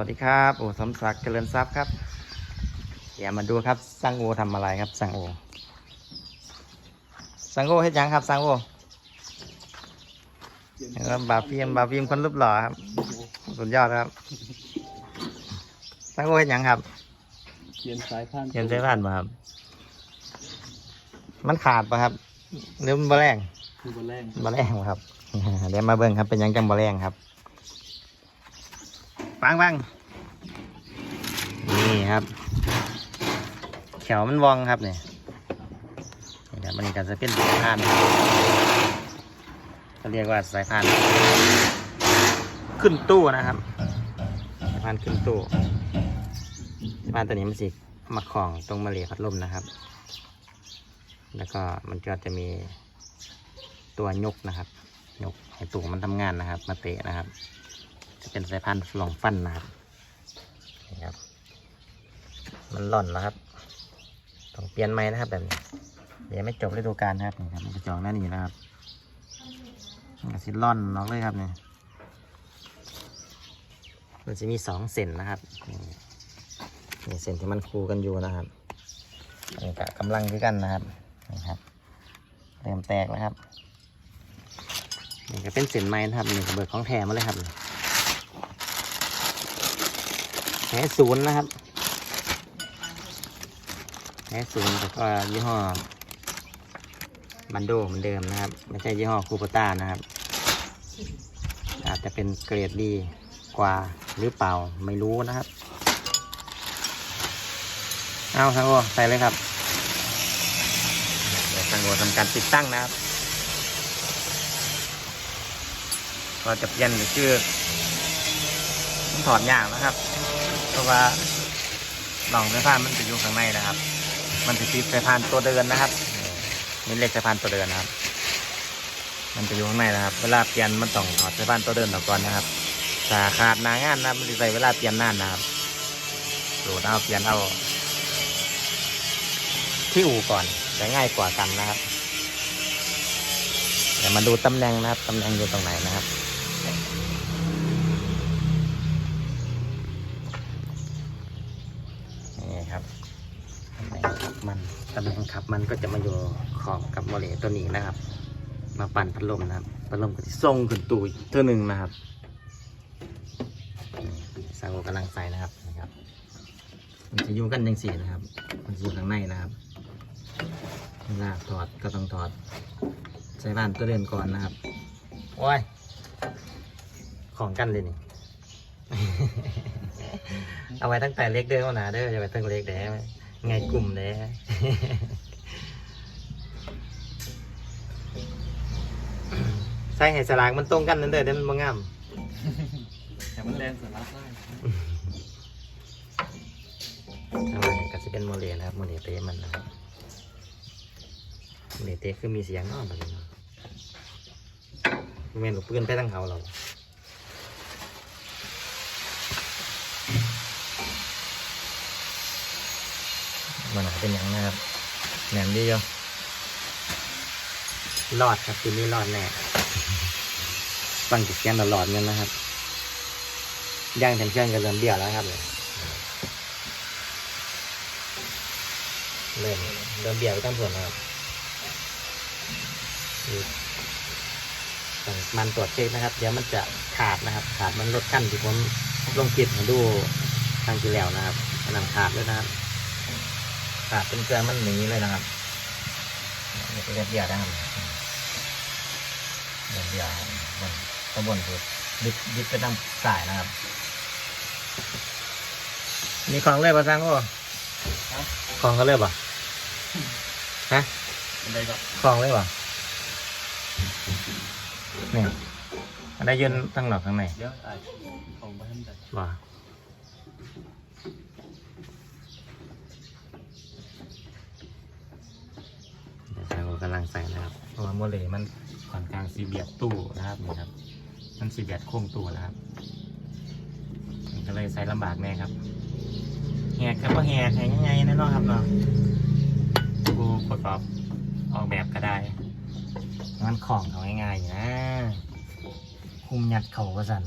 วัสดีครับโอสมศักดิ์เจริญทรัพย์ครับเดี๋ยวมาดูครับสังโอทำอะไรครับสังโอสังโอเฮ็ดหยังครับสังโอครับบาฟิล์มบาฟิล์มคนรูปหล่อครับสุดยอดครับสังโอเฮ็ดหยังครับเปลี่ยนสายพันธุ์เห็นใจบ้านป่ะครับ มันขาดป่ะครับหรือมันบแรงคือวันแรกบแรงบ่ครับเดี๋ยวมาเบิ่งครับเป็นหยังจังบแรงครับ ปังปังนี่ครับแขวมันวองครับเนี่ยนี่ครับมันนี่ก็จะเป็นสายพานเขาเรียกว่าสายพานขึ้นตู้นะครับสายพานขึ้นตู้สายพานตัวนี้มันสิมาคล้องตรงมาเหลียพัดลมนะครับ แล้วก็มันก็จะมีตัวยกนะครับ ยกให้ตู้มันทำงานนะครับ มาเตะนะครับ จะเป็นสายพานธุ์หลองฟันนะครับนี่ครับ มันหล่อนแล้วครับ ต้องเปลี่ยนไม้นะครับแบบนี้เดี๋ยวไม่จบฤดูกาลครับนี่ครับมันจะจองหน้านี้นะครับมันก็สิล่อนน้องเลยครับเนี่ยมันจะมีสองเส้นนะครับนี่เส้นที่มันคูกันอยู่นะครับอันนี้ก็กำลังคือกันนะครับนี่ครับเริ่มแตกแล้วครับนี่ก็เป็นเส้นไม้นะครับนี่เบิกของแถมมาเลยครับ แค่ศูนย์นะครับแท้ศูนย์แต่ก็ยี่ห้อบันโดเหมือนเดิมนะครับ ไม่ใช่ยี่ห้อคูปต้านะครับ อาจจะเป็นเกรดดีกว่าหรือเปล่าไม่รู้นะครับ เอาทางโอใส่เลยครับเดี๋ยวทางโอทำการติดตั้งนะครับ ก็จะเปลี่ยนชื่อต้องถอดยากนะครับ เพราะว่าหล่องไฟฟ้ามันจะอยู่ข้างในนะครับ มันจะติดสายพานตัวเดินนะครับนี่เหล็กสายพานตัวเดินนะครับ มันจะอยู่ข้างในนะครับ เวลาเปลี่ยนมันต้องถอดสายพานตัวเดินออกก่อนนะครับถ้าขาดนางานนะมันจะใส่เวลาเปลี่ยนนานนะครับสูตรเอาเปลี่ยนเอาที่อู่ก่อนจะง่ายกว่ากันนะครับเดี๋ยวมาดูตำแหน่งนะครับตำแหน่งอยู่ตรงไหนนะครับ นี่ครับ ตำแหน่งขับมันตำแหน่งขับ มันก็จะมาอยู่ขอบกับโมเลตัวนี้นะครับ มาปั่นพัดลมนะครับพัดลมก็จะส่งขึ้นตู้อีกเท่าหนึ่งนะครับสาวกำลังใส่นะครับนะครับมันจะอยู่กันยังสี่นะครับ มันอยู่ข้างในนะครับเวลาถอดก็ต้องถอดใส่บ้านตัวเดินก่อนนะครับโอ้ยของกันเลยนี่เอาไว้ตั้งแต่เล็กเด้อหนาเด้ออย่าไปตั้งเล็กเด้อไงกลุ่มเด้อ ใส่ให้สลากมันตรงกันนั่นเด้อเดี๋ยวมันบ่งามแต่มันแรงสาระได้เอาไว้ก็จะเป็นโมเลนะครับโมเลเตมันนะครับโมเลเตคือมีเสียงเนาะแบบนี้เนาะเมนลูกปืนไปตั้งเขาเรา มันอาจเป็นอย่างนะครับแหนมดีอยู่รอดครับทีนี้รอดแน่ ฟังจิตแกนตลอดเงินนะครับย่างแทนเครื่องกันเริ่มเบี้ยวแล้วครับเลยเริ่มเริ่มเบี้ยวไปตั้งส่วนแล้วครับนี่ต้องมันตรวจเช็คนะครับ เดี๋ยวมันจะขาดนะครับ ขาดมันลดขั้นที่ผมลงคลิปมาดูทางที่แล้วนะครับมันนขาดเลยนะครับ ขาดเป็นเกลือมันหนีเลยนะครับเป็นเลือดเบี้ยวนะครับเลือดเบี้ยบ ข้างบนคือดิบดิบไปทางสายนะครับ มีของเลยป่ะซังโอ้ของก็เลยป่ะฮะเป็นไรก็ของเลยป่ะนี่อันได้ยืนทั้งหนอกข้างในเดี๋ยวอาจของบ้านแต่ป่ะเดี๋ยวซังโอกำลังใส่นะครับเพราะว่าโมเลมันค่อนข้างสีเบียดตู้นะครับนี่ครับ มันสีแบดโค้งตัวแล้วครับก็เลยใส่ลำบากแน่ครับแหกครับว่แหกแหกยังไงนะน้องครับเนาะกูทดสอบออกแบบก็ได้มันของเขาง่ายๆนะคุมยัดเขาก็สั่น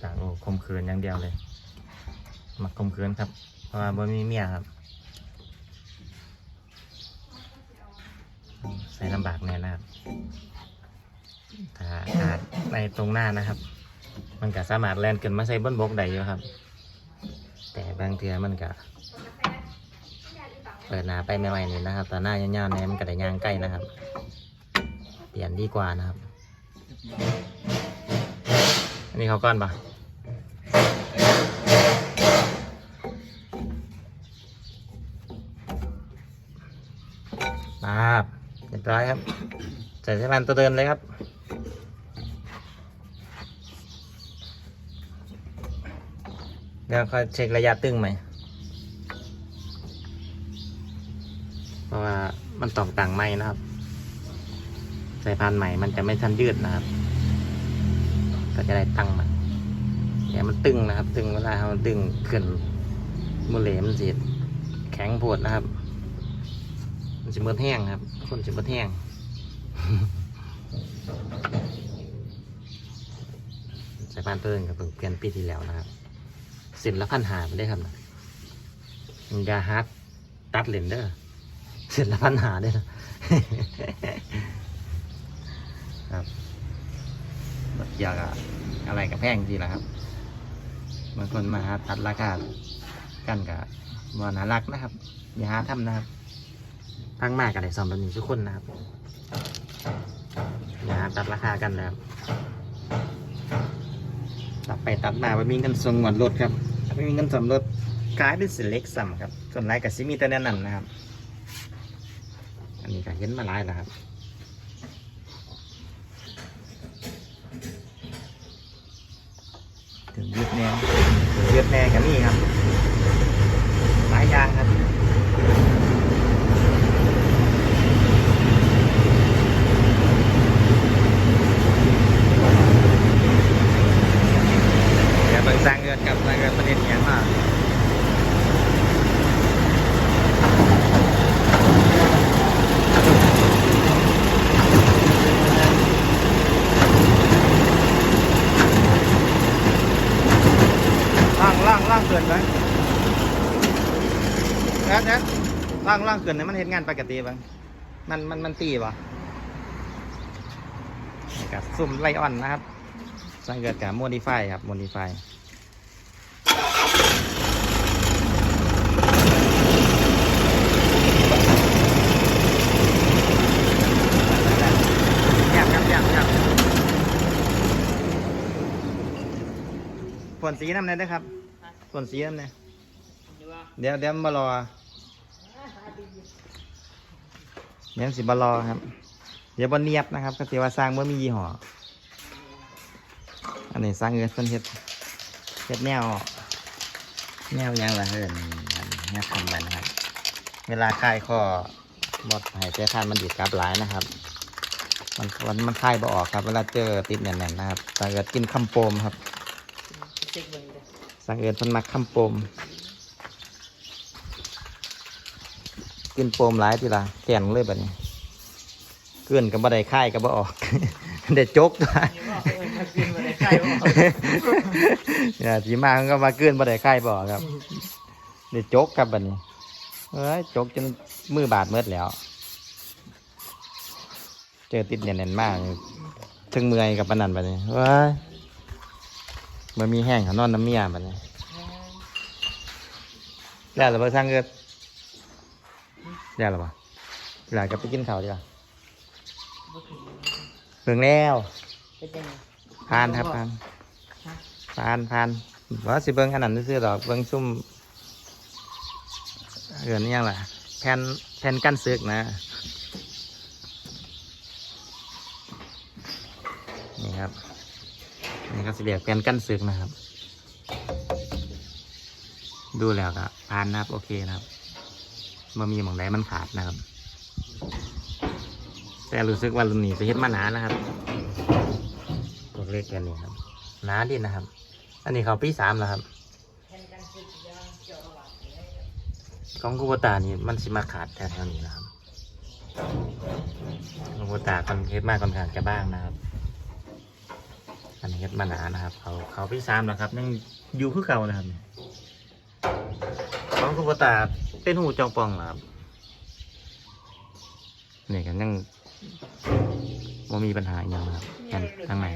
สาวคมคืนอย่างเดียวเลยมาคมคืนครับ เพราะว่าบ่มีเมียครับ ใส่ลำบากแน่นะครับถ้าอาจในตรงหน้านะครับ มันก็สามารถแลนเกินมาใส่บนบกได้อยู่ครับ แต่บางเทือมันก็เปิดหน้าไปไม่ไหวนี่นะครับแต่หน้ายาวๆเนี่ยมันก็ได้ย่างใกล้นะครับ เปลี่ยนดีกว่านะครับ อันนี้เขาก้อนปะ ครับเรียบร้อยครับใส่สายพันตัวเดินเลยครับเดี๋ยวค่อยเช็คระยะตึงไหมเพราะว่ามันตอกต่างไหมนะครับ สายพันใหม่มันจะไม่ทันยืดนะครับ ก็จะได้ตั้งมันอย่มันตึงนะครับ ตึงเวลาเราดึงขึ้นมือเหลมมันสิแข็งปวดนะครับ มันจะเมือแห้งครับ คนจะเมือแห้งสายพันธุ์ตัวนึงกับเพิ่งเปลี่ยนปีที่แล้วนะครับสินละพันหาไปได้ครับนะมันยาฮาร์ดตัดเหรนเด้อสินละพันหาได้นะครับรถเกี่ยวกับอะไรกับแพงทีละครับบางคนมาตัดราคากันกับวานารักนะครับ อย่าหาทำนะครับ พังมากกับได้สอมแบบนี้ทุกคนนะครับอย่าหาตัดราคากันนะครับตัดไปตัดมาไม่มีเงินส่งหมดรถครับไม่มีเงินสมรถกลายเป็นสิเล็กสัมครับ ส่วนไรกับซิมีแต่แนะนำนะครับ อันนี้ก็เห็นมาหลายแล้วครับถึงยึดแนวถึงยึดแนวกับนี่ครับหลายอย่างครับ อย่าเบิ่งสร้างเงินกับสร้างเงินประเด็นอย่างมากล่างล่างล่างเกินไหมแอดแอดล่างล่างเกินเนี่ยมันเห็นงานปกติบ้างมันมันมันตีป่ะซุ่มไลออนนะครับสร้างเกิดกับโมดิฟายครับโมดิฟายยับยับยับยับฝน สีน้ำเนี่ยนะครับฝนสีน้ำเนี่ยเดี๋ยวเดี๋ยวมารอเดี๋ยวสิบารอครับ เดี๋ยวบนเนียบนะครับก็ถือว่าสร้างเมื่อมียี่ห้ออันนี้สร้างเงินเพิ่นเฮ็ดเฮ็ดแนว แนวหยังละเฮินอันแนวคอมมันนะครับ เวลาคลายข้อบอดหายใจคันมันดีดกลับหลายนะครับ มันมันมันคลายบ่ออกครับ เวลาเจอติดแน่นๆนะครับสังเกิดกินคำโปมครับ เช็คเบิ่งเด้อสังเกิดเพิ่นมักคำปม กินปมหลายทีละแขนเลยแบบนี้เกลือนกับบ่ไดคลายกับบ่ออกได้จกตัวนี่ว่าเออถ้ากินมาได้ใกล้บ่เนี่ยทีมามันก็มาเกินบ่ได้ใกล้บ่ครับ เดี๋ยวจกครับแบัดนี้เอ้ยจกจนมือบาดเมื่อแล้ว เจอติดแน่นๆมากถึงเมื่อยกับปานนันแบัดนี้เว้ย มันมีแห้งเขานอนน้ำเมียบัดนี้แล้วเราไปสร้างเกิดแล้วหรอปะหลังจะไปกินข้าวดีกว่าบ่ถึงเพิ่งแล้วเป็นจังไงผ่านครับผ่านฮะผ่านผ่านว่าสิเบิ้งขนาดนี้ซื้อดอกเบิ้งซุ่มเหือนนี่ยังล่ะแผ่นแผ่นกั้นซึกนะ นี่ครับ นี่ก็สิเรียกแผ่นกั้นซึกนะครับ ดูแล้วก็ผ่านนะครับ โอเคนะครับมันมีหมองใดมันขาดนะครับ แต่รู้สึกว่ารุ่นนี้ไปเฮ็ดมาหนานะครับตัวเล็กกันนี่ครับหนาดินะครับ อันนี้เขาปีสามแล้วครับของกูบตานี่มันสิมาขาดแถวๆนี้นะครับกูบตาคอนเทสมากค่อนข้างจะบ้างนะครับ อันนี้ก็มาหนานะครับ เขาเขาพี่สามนะครับยังอยู่คือเก่านะครับของคุปตาเป็นหูจองปองเหรอครับนี่กันยังว่มีปัญหาอหย่างนะครับกันข้างใน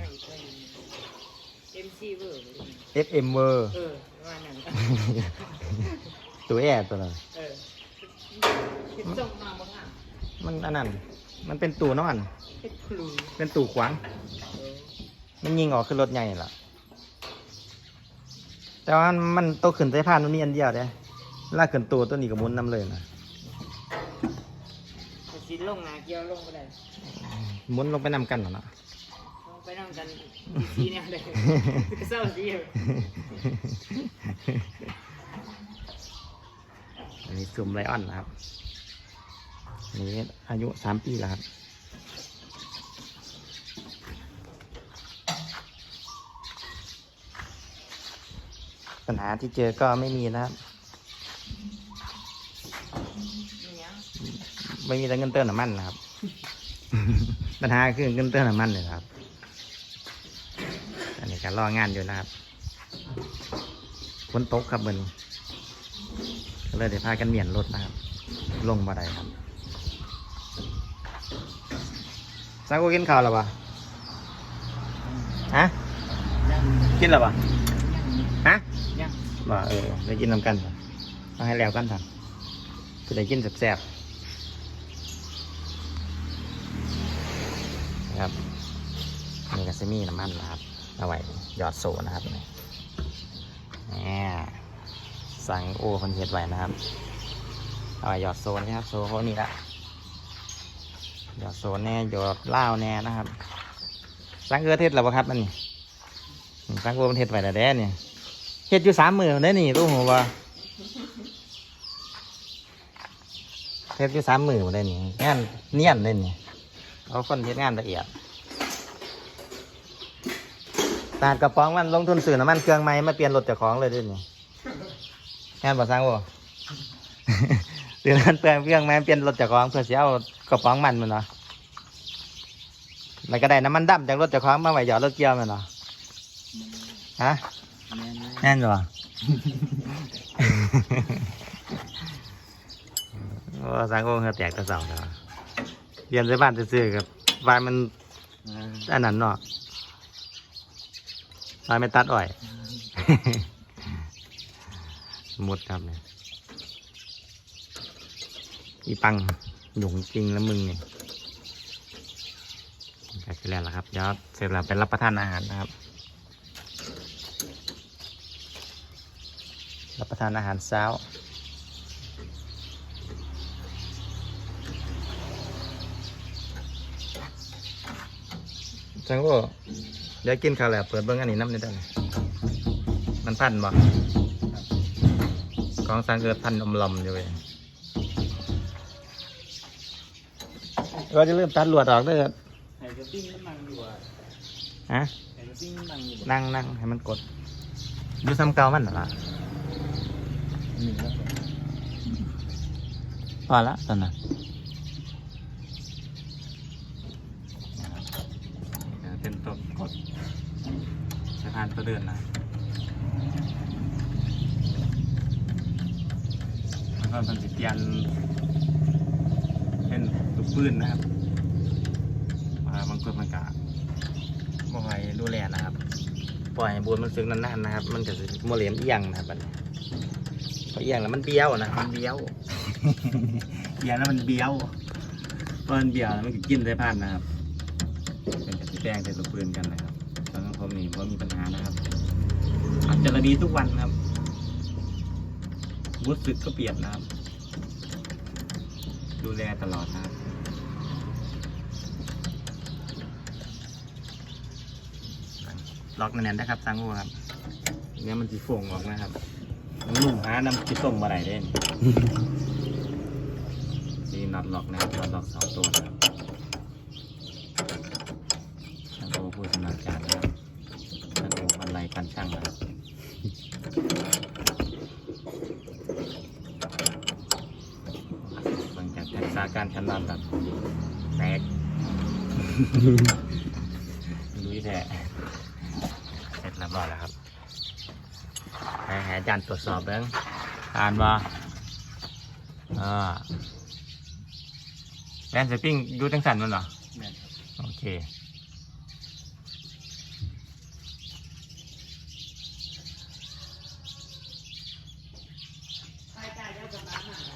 เอ็มซีเวอร์ FM เวอร์เออว่านั่นตัวแอร์ตัวนั้นเออคิดส่งมาบ้างอะมันอันนั้น มันเป็นตัวนอนเฮ็ดครูเป็นตู่ขวางเออ มันยิงออกขึ้นรถใหญ่ล่ะ แต่ว่ามันโตขึ้นสายพานมันมีอันเดียวเด้ลากขึ้นตัวตัวนี้ก็หมุนน้ำเลยนะไปสิลงนาเกี่ยวลงไปได้หมุนลงไปนำกันเหรอเนาะลงไปนั่งกันดีซีเนี่ยเลยเศร้าดีอยู่อันนี้ซูมไลออนนะครับ อันนี้อายุสามปีแล้วครับ ปัญหาที่เจอก็ไม่มีนะครับนี่ยังไม่มีแต่เงินเติมน้ำมันนะครับ ปัญหาคือเงินเติมน้ำมันเลยครับ อันนี้การรองานอยู่นะครับฝนตกครับมันก็เลยได้พากันเมียนรถนะครับ ลงมาได้ครับสักกูกินข้าวแล้วปะฮะย่างกินแล้วปะฮะย่าง ว่าเออได้กินนำกันปะเอาให้แล้วกันทำคือได้กินแซ่บๆนะครับนี่ก็จะมีน้ำมันนะครับเอาไว้หยอดโซนะครับนี่นี่สั่งโอ้คนเฮ็ดไว้นะครับเอาไว้หยอดโซนะครับโซเขานี่ละหยอดโซแน่หยอดเหล้าแน่นะครับสั่งเกลือเทศแล้วปะครับอันนี้สั่งโอ้มันเทศไว้แล้วแด้เนี่ย เฮ็ดอยู่สามมือได้นี่ตู้หัวว่าเฮ็ดอยู่สามมือได้นี่งานเนียนได้นี่เอาคนเฮ็ดงานละเอียดตาดกระป๋องมันลงทุนซื้อน้ำมันเครื่องใหม่มาเปลี่ยนรถเจ้าของเลยด้วยนี่งานบ่สร้างบ่ซื้อน้ำมันเปลืองเครื่องใหม่เปลี่ยนรถเจ้าของเพื่อเสิเอากระป๋องมันมันเนาะแล้วก็ได้น้ำมันดำจากรถเจ้าของมาไว้หยอดรถเกียวมันเนาะฮะ แม่นแน่นวะว่าสังโกเหงือแตกกระเสาเลยวเรียนในบ้านซื่อๆกับวายมันอันนั้นเนาะวายไม่ตัดอ้อยหมดครับเนี่ยอีปังหยุ่งจริงแล้วมึงเนี่ยใกล้แล้วละครับเดี๋ยวเสร็จแล้วไปรับประทานอาหารนะครับ รับประ ทานอาหารเช้า จังก็เดี๋ยวกินข้าวแล้วเปิดเบิ้งอันนี้น้ำนี่ได้ไหมมันพันบ่ของสังเกิดพันอมลมอยู่เองก็จะเริ่มตัดหลวดออกเด้อไอ้กระติ้งมันนั่งอยู่อะฮะไอ้กระติ้งมันนั่งอยู่นั่งนั่งให้มันกด ดูซ้ำเก่ามันเหรอ หนึ่งแล้วพอละตอนนั้นเป็นตัวกดสะพานตัวเดินนะแล้วก็เป็นสิเตียนเป็นลูกปืนนะครับอ่าบางคนมันกะบ่ให้ดูแลนะครับ ปล่อยให้บวนมันซึ้งนานๆนะครับ มันจะโมเลมเอียงนะครับ พอเอียงแล้วมันเบี้ยวนะมันเบี้ยวเอียงแล้วมันเบี้ยวพอมันเบี้ยวแล้วมันก็กินได้พันนะครับ เป็นกระติแป้งใส่ตัวปืนกันนะครับตอนนั้นผมนี่ว่ามีปัญหานะครับอัดจระบีทุกวันครับวุ้สึกก็เปลี่ยนนะครับ ดูแลตลอดนะครับล็อกแน่นๆนะครับซังโอครับเนี้ยมันจีฟ่งออกนะครับมั นลุ่มหาน้ำจีส้มมาไหนเด่นซีน็อตล็อกนะครับน็อตล็อกสองตัวนะครับซังโอผู้ชำนาญการนะครับซังโอออนไลน์การช่างนะครับหลังจากทักษะการชำนาญแบบแตกลุยแท้เรียบร้อยแล้วครับ ให้ให้อาจารย์ตรวจสอบเบ้งอ่านว่าอ่าแลนสปริงดูตั้งสันมันเหรอแม่นครับโอเคไปจ่ายเจ้ากับบ้านมาแล้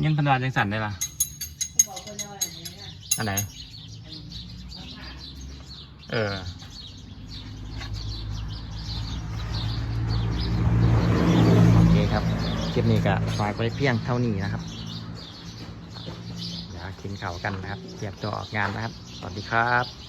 วยินพันดาจังสันได้ปะเขาบอกคนเอาอะไรอย่างเงี้ยอันไหน เออ โอเคครับ คลิปนี้ก็ฝากไว้เพียงเท่านี้นะครับเดี๋ยวกินข่าวกันนะครับ เตรียมตัวออกงานนะครับ สวัสดีครับ